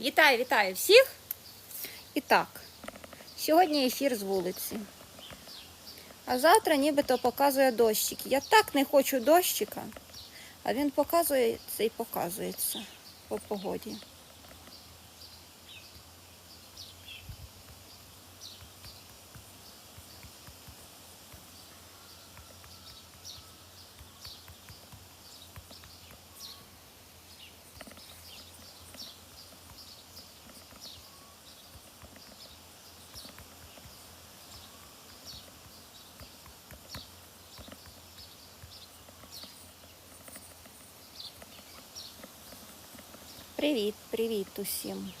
Вітаю, вітаю всіх. І так, сьогодні ефір з вулиці. А завтра нібито показує дощик. Я так не хочу дощика, а він показується і показується по погоді. Привіт, привіт усім.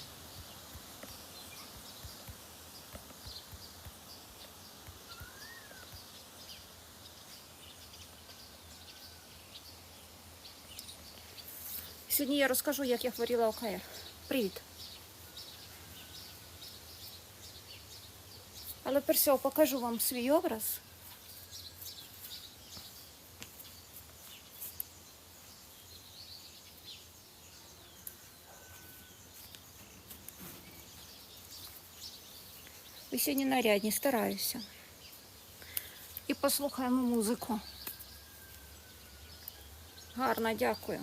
Сьогодні я розкажу, як я хворіла ОКР. Привіт. Але перш покажу вам свій образ. Сьогодні нарядні, стараюся. І послухаємо музику. Гарно, дякую.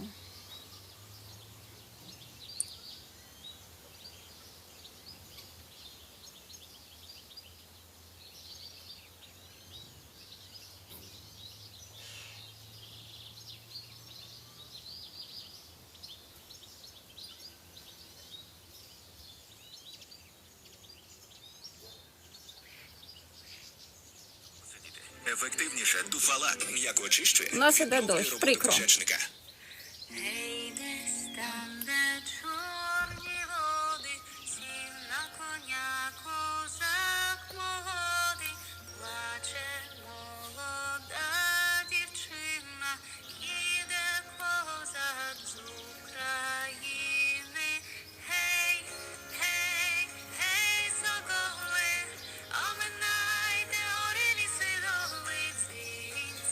Ефективніше дуфалак м'якоочищує. У нас іде дощ, прикро.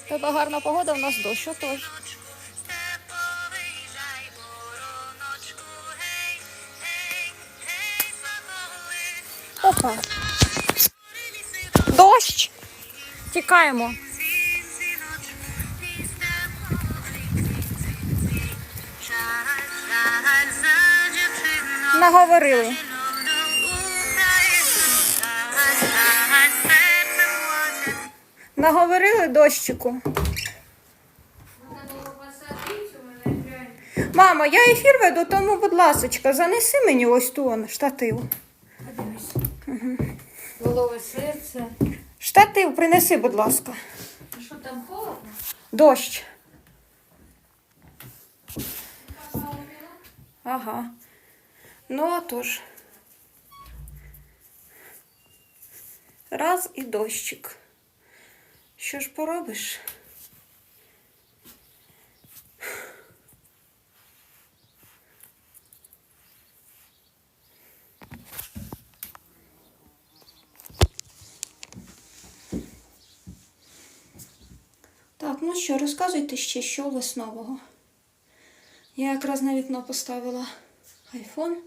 Тебе гарна погода, у нас дощ, отож. Вороночку, степовий жай, вороночку, Наговорили дощику. Мама, я ефір веду, тому, будь ласочка, занеси мені ось ту он, штатив. Голове серце. Штатив принеси, будь ласка. А що там холодно? Дощ. Ага. Ну, отож. Раз і дощик. Що ж поробиш? Так, ну що, розказуйте ще, що у вас нового. Я якраз на вікно поставила айфон.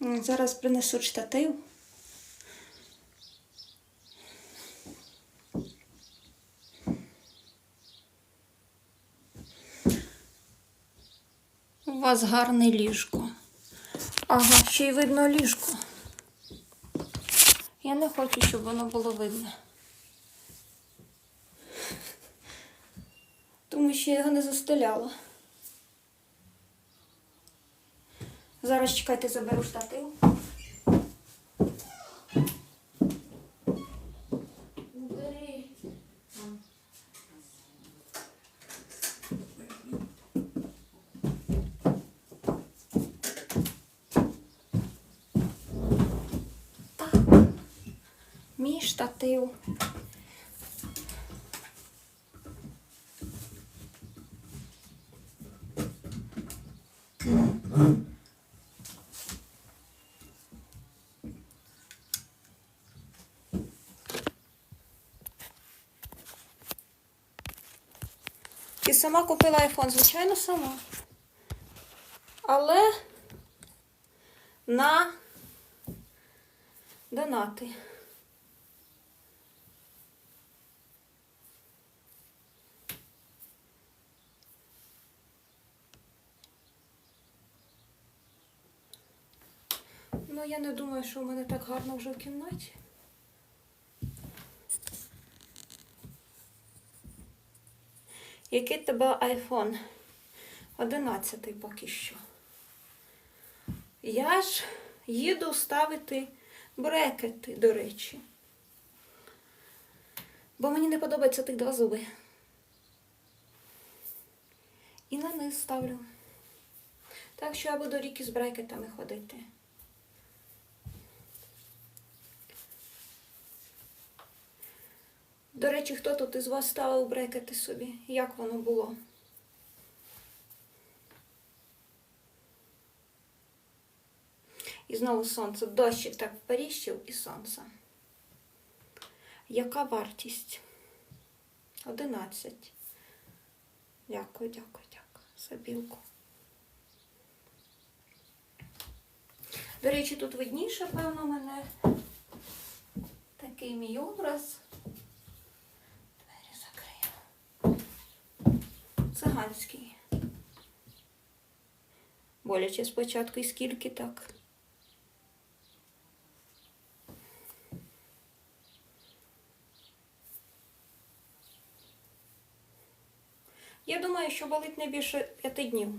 Зараз принесуть штатив. Вас гарне ліжко. Ага, ще й видно ліжко. Я не хочу, щоб воно було видно. Тому що я його не застеляла. Зараз чекайте, заберу штатив. Мій. І сама купила айфон, звичайно, сама. Але на донати. Я не думаю, що в мене так гарно вже в кімнаті. Який тебе айфон? 11 поки що. Я ж їду ставити брекети, до речі. Бо мені не подобаються тих два зуби. І на низ ставлю. Так що я буду ріки з брекетами ходити. До речі, хто тут із вас ставив брекети собі? Як воно було? І знову сонце. Дощик так періщив і сонце. Яка вартість? 11. Дякую, дякую, дякую. За білку. До речі, тут видніше, певно, мене такий мій образ. Циганський. Боляче спочатку і скільки так. Я думаю, що болить не більше п'яти днів.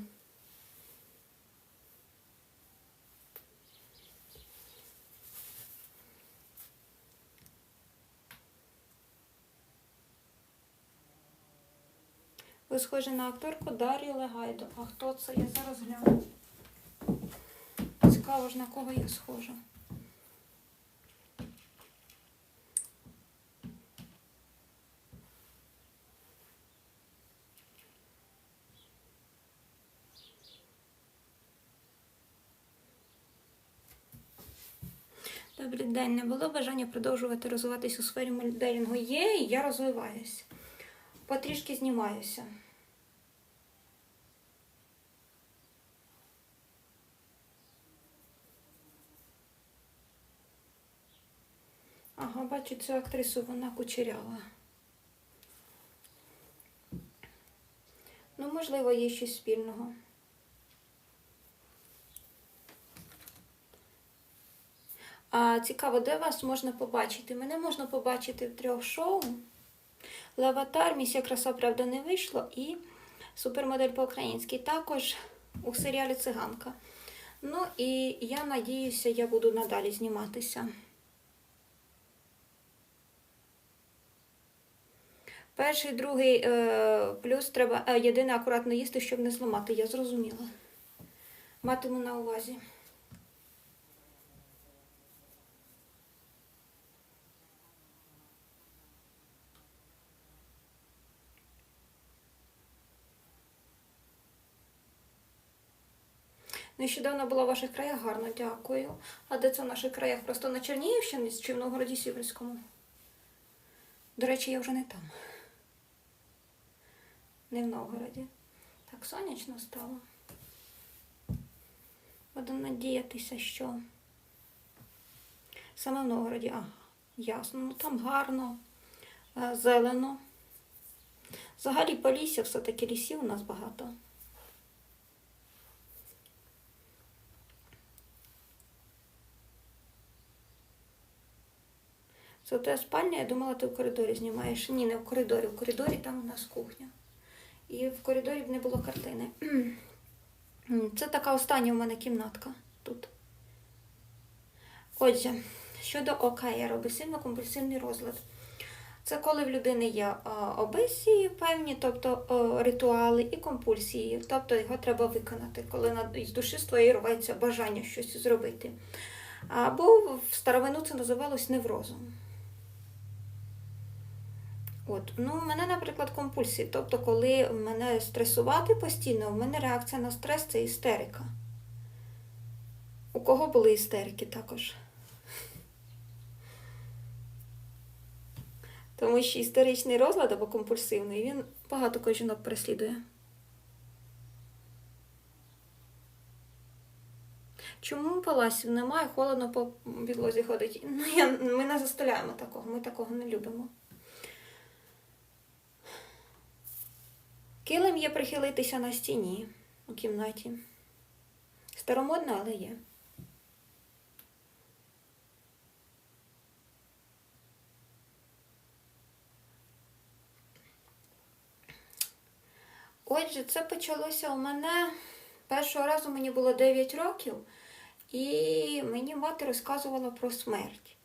Ви схожі на акторку Дар'ю Легайду. А хто це? Я зараз гляну. Цікаво ж на кого я схожа. Добрий день. Не було бажання продовжувати розвиватись у сфері моделінгу. Є, я розвиваюсь. Потрішки знімаюся. Ага, бачу цю актрису, вона кучерява. Ну, можливо, є щось спільного. А цікаво, де вас можна побачити? Мене можна побачити в трьох шоу. Лаватар, місія краса, правда, не вийшло, і супермодель по-українськи. Також у серіалі Циганка. Ну і я надіюся, я буду надалі зніматися. Перший, другий е, плюс треба е, єдине акуратно їсти, щоб не зламати. Я зрозуміла. Матиму на увазі. Нещодавно була в ваших краях гарно, дякую. А де це в наших краях? Просто на Чернігівщині чи в Новгороді Сіверському? До речі, я вже не там. Не в Новгороді. Так сонячно стало. Буду надіятися, що саме в Новгороді. А, ясно, ну там гарно, е, зелено. Взагалі Полісся, все-таки лісів у нас багато. Це те спальня, я думала, ти в коридорі знімаєш. Ні, не в коридорі. В коридорі там у нас кухня. І в коридорі б не було картини. Це така остання у мене кімнатка тут. Отже, щодо ОКР, обесивно-компульсивний розлад. Це коли в людини є обесії певні, тобто ритуали і компульсії, тобто його треба виконати, коли з душі своєї рветься бажання щось зробити. Або в старовину це називалось неврозом. От, ну, у мене, наприклад, компульсії. Тобто, коли мене стресувати постійно, у мене реакція на стрес це істерика. У кого були істерики також? Тому що істеричний розлад або компульсивний, він багато кого жінок переслідує. Чому паласів немає, холодно по підлозі ходить? Ну, я, ми не застеляємо такого, ми такого не любимо. Килим є прихилитися на стіні у кімнаті. Старомодно, але є. Отже, це почалося у мене першого разу мені було 9 років, і мені мати розказувала про смерть.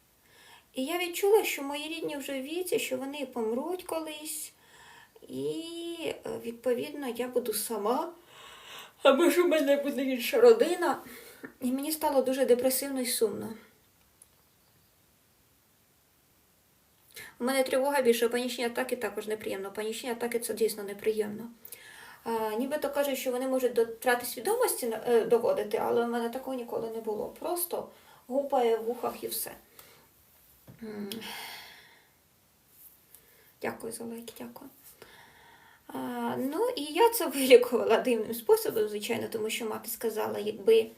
І я відчула, що мої рідні вже віці, що вони помруть колись. І, е, відповідно, я буду сама, або ж у мене буде інша родина. І мені стало дуже депресивно і сумно. У мене тривога більше, панічні атаки також неприємно. Панічні атаки це дійсно неприємно. А, нібито кажуть, що вони можуть до втрати свідомості е, доводити, але в мене такого ніколи не було. Просто гупає в вухах і все. Дякую за лайки, дякую. Ну і я це вилікувала дивним способом, звичайно, тому що мати сказала, якби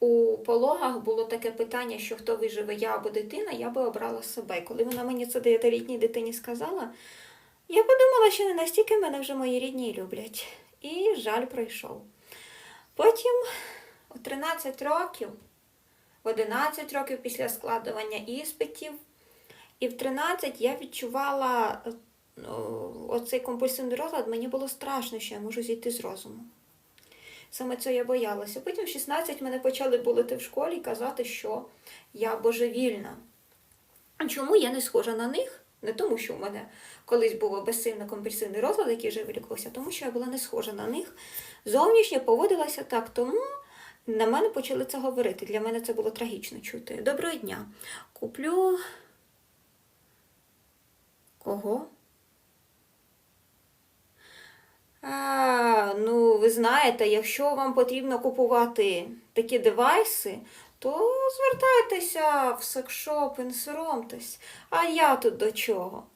у пологах було таке питання, що хто виживе, я або дитина, я би обрала себе. Коли вона мені це дев'ятилітній дитині сказала, я подумала, що не настільки мене вже мої рідні люблять. І жаль пройшов. Потім у 13 років, в 11 років після складування іспитів, і в 13 я відчувала оцей компульсивний розлад, мені було страшно, що я можу зійти з розуму. Саме цього я боялася. Потім в 16 мене почали булити в школі і казати, що я божевільна. Чому я не схожа на них? Не тому, що в мене колись було безсильно компульсивний розлад, який вже вилікувався, а тому що я була не схожа на них. Зовнішньо поводилася так, тому на мене почали це говорити. Для мене це було трагічно чути. Доброго дня. Куплю. Кого? А, ну, ви знаєте, якщо вам потрібно купувати такі девайси, то звертайтеся в секшоп, і не соромтесь. А я тут до чого?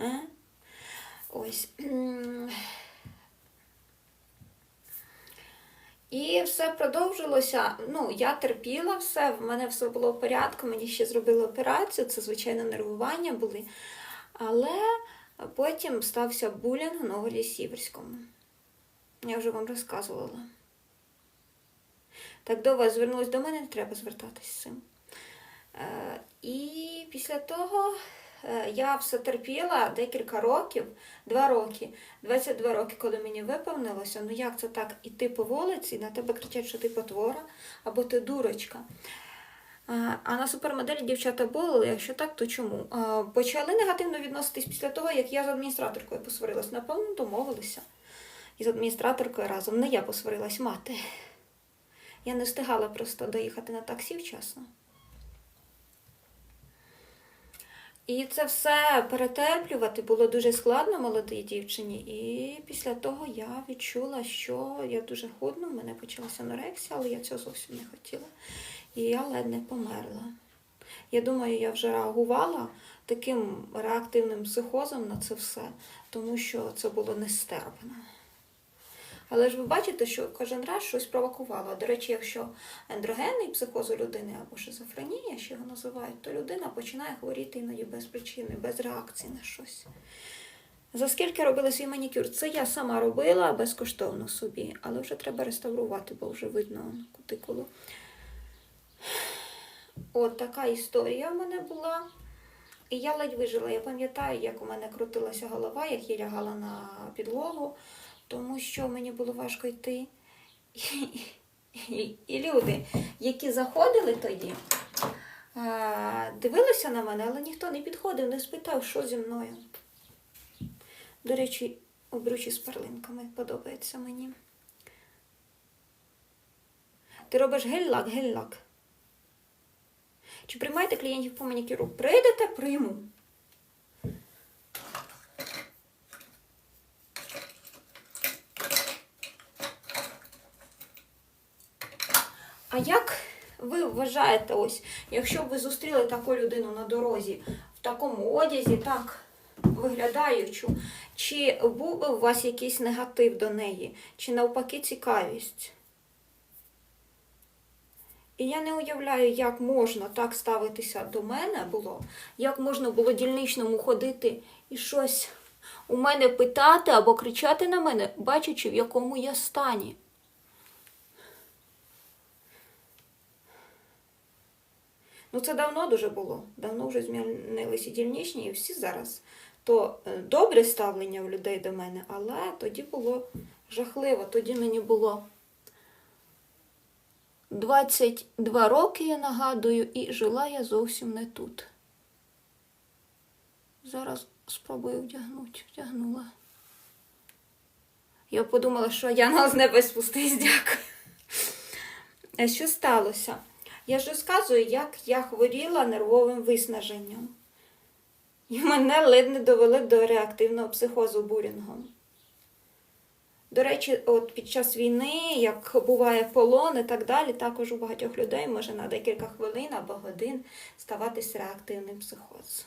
Е? Ось. І все продовжилося. Ну, я терпіла все, в мене все було в порядку, мені ще зробили операцію, це, звичайно, нервування були. Але потім стався булінг на Новолі Сіверському. Я вже вам розказувала. Так до вас звернулись до мене, не треба звертатись з цим. Е, і після того е, я все терпіла декілька років, два роки, 22 роки, коли мені виповнилося. Ну як це так іти по вулиці, на тебе кричать, що ти потвора або ти дурочка. Е, А на супермоделі дівчата були, якщо так, то чому? Е, Почали негативно відноситись після того, як я з адміністраторкою посварилась. Напевно, домовилися. І з адміністраторкою разом. Не я посварилась, мати. Я не встигала просто доїхати на таксі вчасно. І це все перетерплювати було дуже складно молодій дівчині. І після того я відчула, що я дуже худну, в мене почалася анорексія, але я цього зовсім не хотіла. І я ледь не померла. Я думаю, я вже реагувала таким реактивним психозом на це все, тому що це було нестерпно. Але ж ви бачите, що кожен раз щось провокувало. До речі, якщо ендрогенний психоз у людини або шизофренія, що його називають, то людина починає хворіти іноді без причини, без реакції на щось. За скільки робила свій манікюр? Це я сама робила безкоштовно собі, але вже треба реставрувати, бо вже видно кутикулу. От така історія в мене була. І я ледь вижила. Я пам'ятаю, як у мене крутилася голова, як я лягала на підлогу, тому що мені було важко йти. І, і, і люди, які заходили тоді, дивилися на мене, але ніхто не підходив, не спитав, що зі мною. До речі, обручі з перлинками подобається мені. Ти робиш гель-лак, гель-лак. Чи приймаєте клієнтів по манікюру? Прийдете, прийму. А як ви вважаєте, ось, якщо ви зустріли таку людину на дорозі в такому одязі, так виглядаючу, чи був би у вас якийсь негатив до неї, чи навпаки цікавість? І я не уявляю, як можна так ставитися до мене було, як можна було дільничному ходити і щось у мене питати або кричати на мене, бачачи, в якому я стані. Ну, це давно дуже було. Давно вже змінилися дільничні, і всі зараз. То е, добре ставлення в людей до мене, але тоді було жахливо. Тоді мені було 22 роки, я нагадую, і жила я зовсім не тут. Зараз спробую вдягнути. Вдягнула. Я подумала, що я з небес спустись, дякую. А що сталося? Я ж розказую, як я хворіла нервовим виснаженням. І мене ледь не довели до реактивного психозу бурінгом. До речі, от під час війни, як буває полон і так далі, також у багатьох людей може на декілька хвилин або годин ставатися реактивний психоз.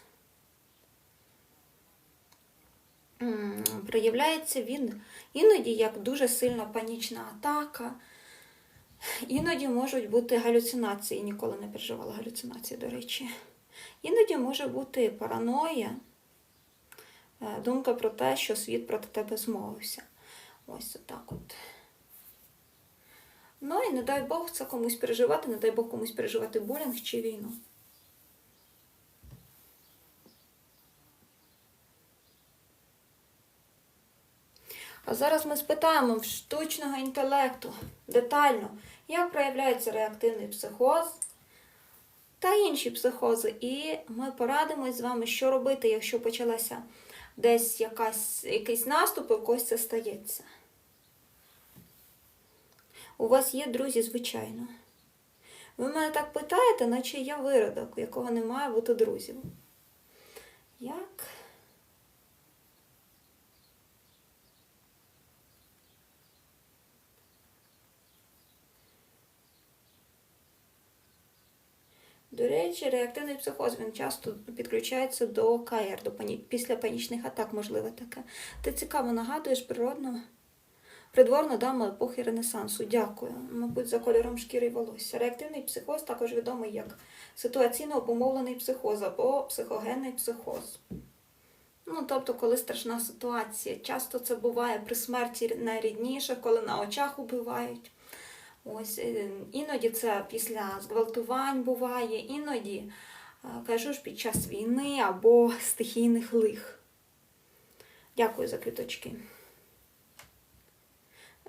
Проявляється він іноді як дуже сильна панічна атака. Іноді можуть бути галюцинації, ніколи не переживала галюцинації, до речі. Іноді може бути параноя, е, думка про те, що світ проти тебе змовився. Ось отак от. Ну і не дай Бог це комусь переживати, не дай Бог комусь переживати булінг чи війну. А зараз ми спитаємо в штучного інтелекту детально, як проявляється реактивний психоз та інші психози. І ми порадимось з вами, що робити, якщо почалася десь якась, якийсь наступ, у когось це стається. У вас є друзі, звичайно. Ви мене так питаєте, наче я виродок, у якого не має бути друзів. Як? До речі, реактивний психоз він часто підключається до КР, до пані... після панічних атак, можливо таке. Ти цікаво нагадуєш природно. Придворна дама епохи Ренесансу. Дякую. Мабуть, за кольором шкіри і волосся. Реактивний психоз також відомий як ситуаційно обумовлений психоз або психогенний психоз. Ну, тобто, коли страшна ситуація. Часто це буває при смерті найрідніших, коли на очах убивають. Ось е, іноді це після зґвалтувань буває, іноді е, кажу ж під час війни або стихійних лих. Дякую за квіточки.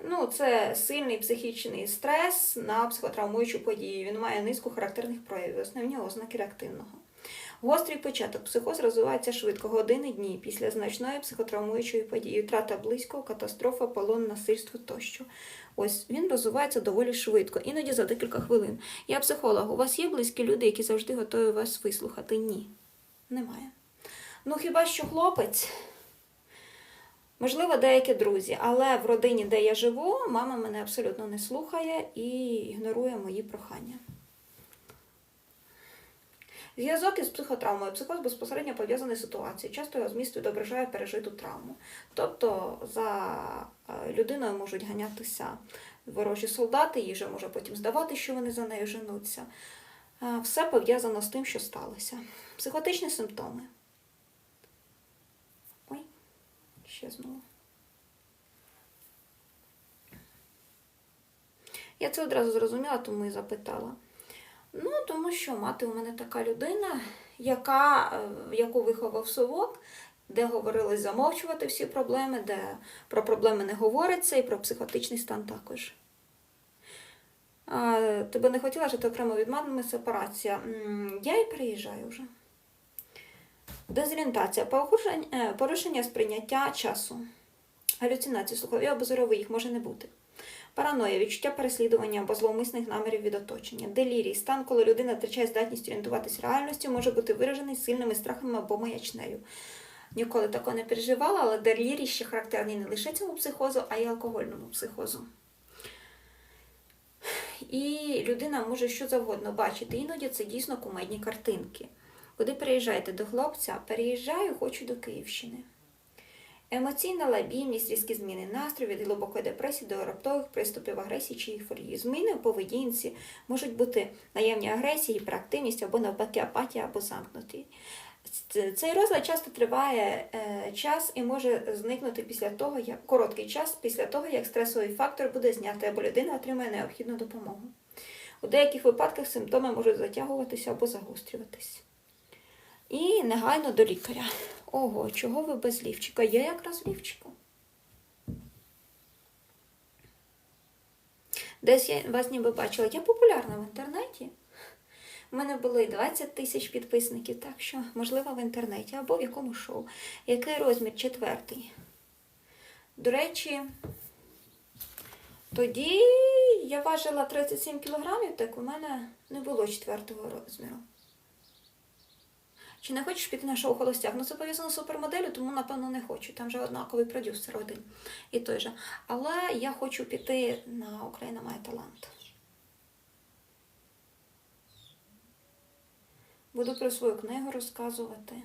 Ну, це сильний психічний стрес на психотравмуючу подію. Він має низку характерних проявів, основні ознаки реактивного. Гострий початок. Психоз розвивається швидко, години дні після значної психотравмуючої події, втрата близького, катастрофа, полон, насильство тощо. Ось він розвивається доволі швидко, іноді за декілька хвилин. Я психолог. У вас є близькі люди, які завжди готові вас вислухати? Ні. Немає. Ну хіба що хлопець? Можливо, деякі друзі, але в родині, де я живу, мама мене абсолютно не слухає і ігнорує мої прохання. Зв'язок із психотравмою. Психоз безпосередньо пов'язаний з ситуацією. Часто його зміст відображає пережиту травму. Тобто за е, людиною можуть ганятися ворожі солдати, їй вже може потім здавати, що вони за нею женуться. Е, Все пов'язано з тим, що сталося. Психотичні симптоми. Ще. Я це одразу зрозуміла, тому і запитала. Ну, тому що мати у мене така людина, яка, е, яку виховав совок, де говорилось замовчувати всі проблеми, де про проблеми не говориться, і про психотичний стан також. Тебе не хотіла жити окремо від мами сепарація. Я і переїжджаю вже. Дезорієнтація, порушення, е, сприйняття часу. Галюцинації, слухові або зорові, їх може не бути. Параноя, відчуття переслідування або зловмисних намірів від оточення. Делірій, стан, коли людина втрачає здатність орієнтуватись в реальності, може бути виражений сильними страхами або маячнею. Ніколи такого не переживала, але делірій ще характерний не лише цьому психозу, а й алкогольному психозу. І людина може що завгодно бачити. Іноді це дійсно кумедні картинки. Куди переїжджаєте до хлопця? Переїжджаю, хочу до Київщини. Емоційна лабільність, різкі зміни настрою від глибокої депресії до раптових приступів агресії чи ейфорії. Зміни у поведінці можуть бути наявні агресії, гіперактивність або навпаки апатія або замкнутість. Ц- Цей розлад часто триває е, час і може зникнути після того, як короткий час після того, як стресовий фактор буде знятий або людина отримає необхідну допомогу. У деяких випадках симптоми можуть затягуватися або загострюватись. І негайно до лікаря. Ого, чого ви без лівчика? Я якраз лівчику. Десь я вас ніби бачила. Я популярна в інтернеті. У мене були 20 тисяч підписників, так що, можливо, в інтернеті або в якому шоу. Який розмір? Четвертий. До речі, тоді я важила 37 кілограмів, так у мене не було четвертого розміру. Чи не хочеш піти на шоу Холостяк? Ну, це пов'язано з супермоделю, тому, напевно, не хочу. Там же однаковий продюсер один і той же. Але я хочу піти на Україна має талант. Буду про свою книгу розказувати.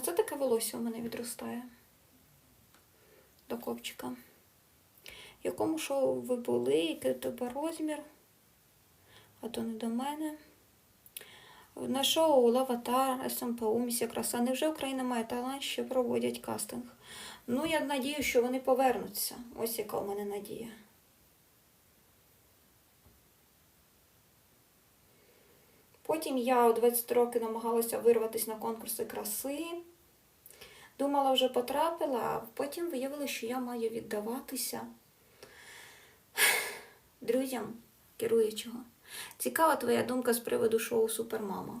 А це таке волосся у мене відростає до копчика. Якому шоу ви були, який у тебе розмір? А то не до мене. На шоу Лаватар, СМПУ, Місія Краса. Невже Україна має талант, що проводять кастинг? Ну, я надію, що вони повернуться. Ось яка у мене надія. Потім я у 20 років намагалася вирватися на конкурси краси. Думала, вже потрапила, а потім виявилося, що я маю віддаватися друзям керуючого. Цікава твоя думка з приводу шоу Супермама.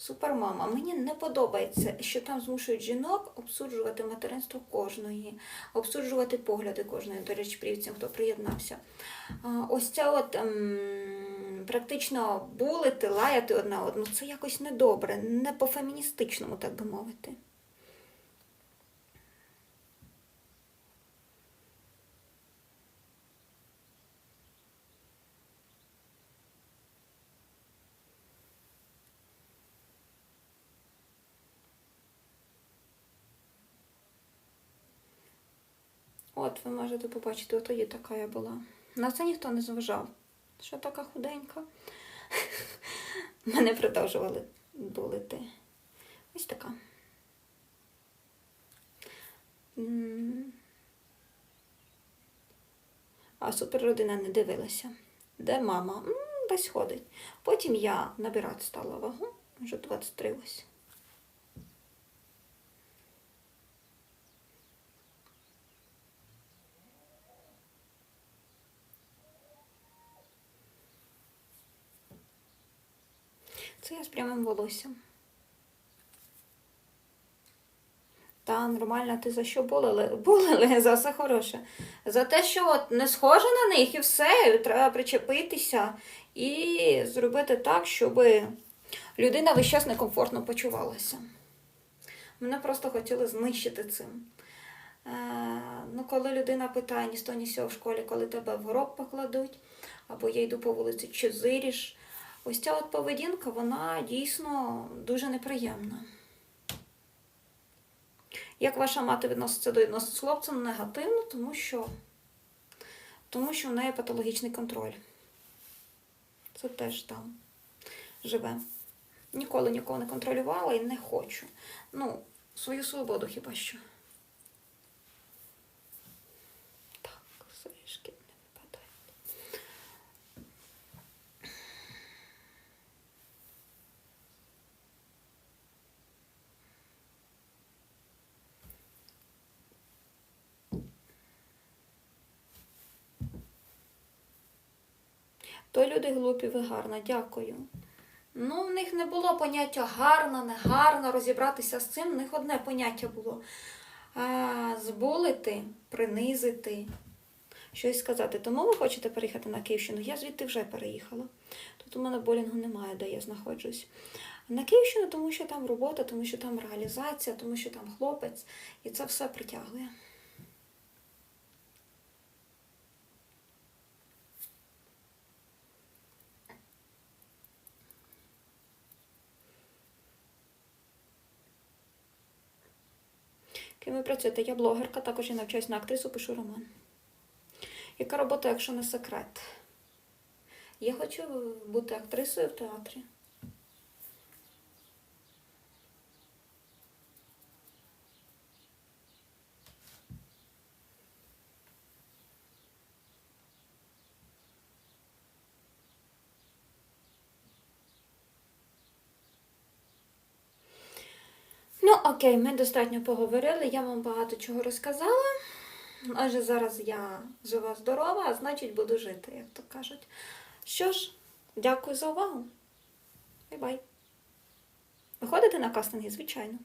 Супермама, мені не подобається, що там змушують жінок обсуджувати материнство кожної, обсуджувати погляди кожної, до речі, привіт хто приєднався. Ось ця от ем, практично булити, лаяти одна одну, це якось недобре, не по-феміністичному, так би мовити. От ви можете побачити, от тоді така я була. На це ніхто не зважав. Що така худенька? Мене продовжували булити. Ось така. А суперродина не дивилася. Де мама? Десь ходить. Потім я набирати стала вагу, вже 23 ось. Це я з прямим волоссям. Та нормально, ти за що болили? Болили за все хороше. За те, що от не схоже на них і все, і треба причепитися і зробити так, щоб людина весь час некомфортно почувалася. Мене просто хотіли знищити цим. Е, ну, коли людина питає ні того, ні з в школі, коли тебе в гроб покладуть, або я йду по вулиці, чи зиріш. Ось ця от поведінка, вона дійсно дуже неприємна. Як ваша мати відноситься до відносин з хлопцем? Негативно, тому що, тому що в неї патологічний контроль. Це теж там живе. Ніколи нікого не контролювала і не хочу. Ну, свою свободу хіба що. Так, сирішки не випадають. То люди глупі, ви гарна, дякую. Ну, в них не було поняття гарно, не гарно, розібратися з цим. В них одне поняття було. А, зболити, принизити, щось сказати. Тому ви хочете переїхати на Київщину? Я звідти вже переїхала. Тут у мене болінгу немає, де я знаходжусь. На Київщину, тому що там робота, тому що там реалізація, тому що там хлопець, і це все притягує. Ким ви працюєте? Я блогерка, також я навчаюсь на актрису, пишу роман. Яка робота, якщо не секрет? Я хочу бути актрисою в театрі. Ну, окей, ми достатньо поговорили, я вам багато чого розказала. Отже, зараз я жива здорова, а значить буду жити, як то кажуть. Що ж, дякую за увагу. Бай-бай. Виходите на кастинги, звичайно.